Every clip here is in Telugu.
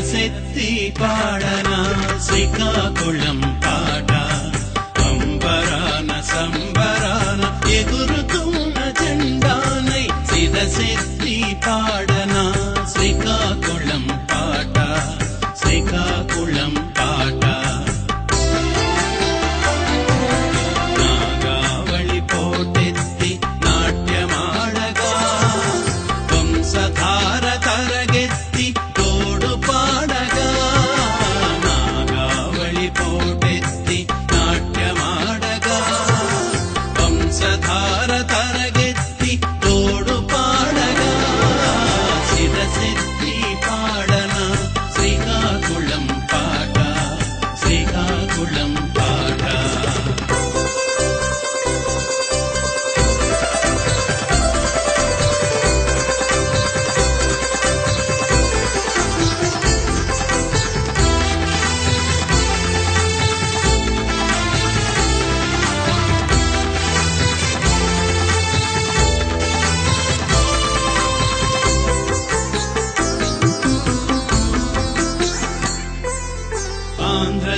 శిరసెత్తి పాడన? శ్రీకాకుళం పాట. అంబరాన సంబరాన ఎగురుతున్న జెండానై శిరసెత్తి పాడన? శ్రీకాకుళం పాట. శ్రీకాకుళం పాట. నాగావళి పోటెత్తి నాట్యమాడగా. వంశధార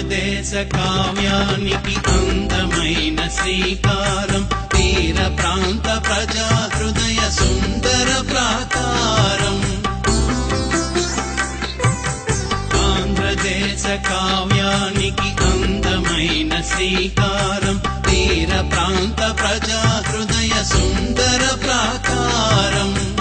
దేశ కావ్యానికి అందమైన శ్రీకారం. తీర ప్రాంత ప్రజా హృదయ సుందర ప్రాకారం. ఆంధ్రదేశ కావ్యానికి అందమైన శ్రీకారం. తీర ప్రాంత ప్రజా హృదయ సుందర ప్రాకారం.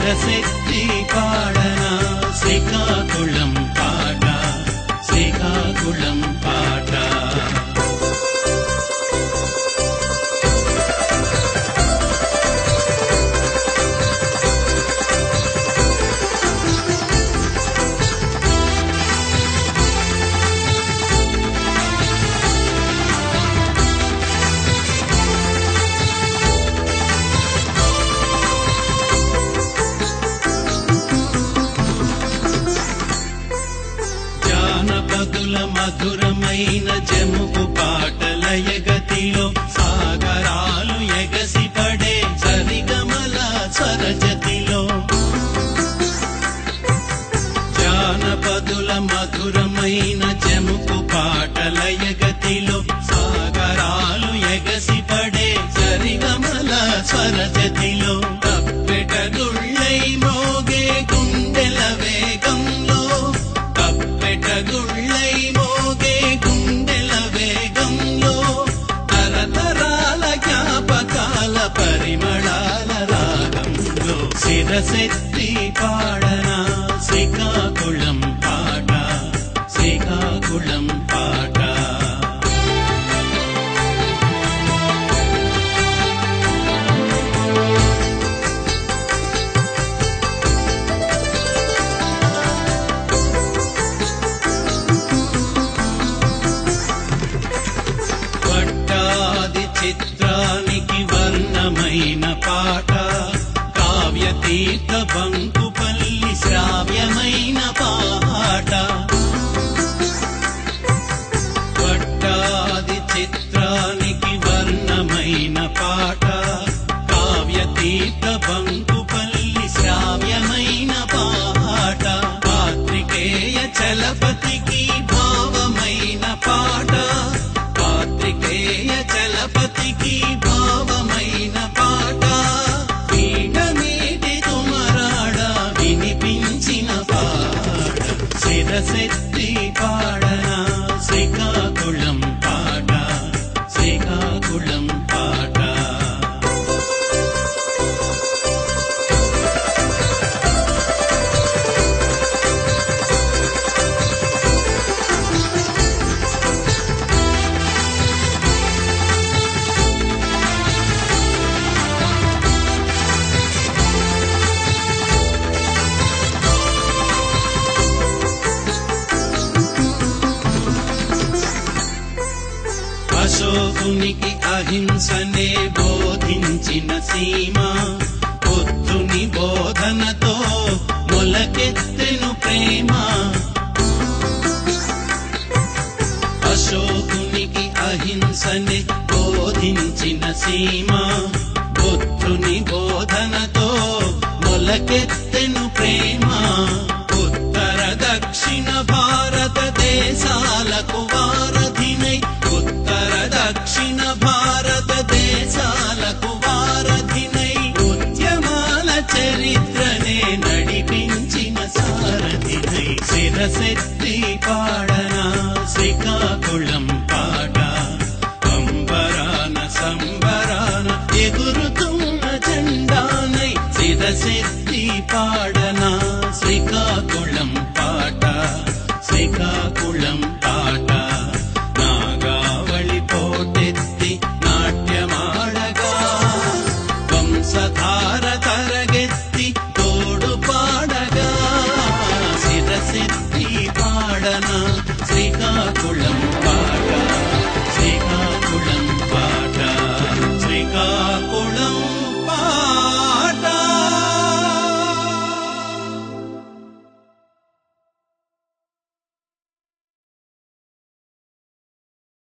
सिद्धि பாடனா சிகாகுளம் பாடா சிகாகுளம் మధురమైన జముకు పాటల గతిలో సాగరాలు ఎగసి పడే సరిగమల స్వరజతిలో జానపదుల మధురం రాగంలో శిరసెత్తి శ్రీకాకుళం పాట శ్రీకాకుళం పాట. పట్టాది చిత్రానికి వర్ణమైన పాట. తీర్థ బంకుపల్లి శ్రావ్యమైన పాట. పట్టాది చిత్రానికి వర్ణమైన పాట. కావ్య తీర్థ బంకుపల్లి శ్రావ్యమైన పాట. పాత్రికేయ చలపతికి శిరసెత్తి పాడన అశోకునికి అహింసనే బోధించిన సీమ. పొత్తుని బోధనతో మొలకెత్తెను ప్రేమ. అశోకునికి అహింసనే బోధించిన సీమ. పొత్తుని బోధనతో మొలకెత్తెను ప్రేమ. ఉత్తర దక్షిణ భారతదేశాలకు శిరసెత్తి పాడనా శ్రీకాకుళం పాట. అంబరాన సంబరాన ఎగురుతున్న చండానై శిరసెత్తి పాడనా శ్రీకాకుళం పాట. శ్రీకాకుళం పాట. నాగావళి పోటెత్తి నాట్యమాడగా. వంశధార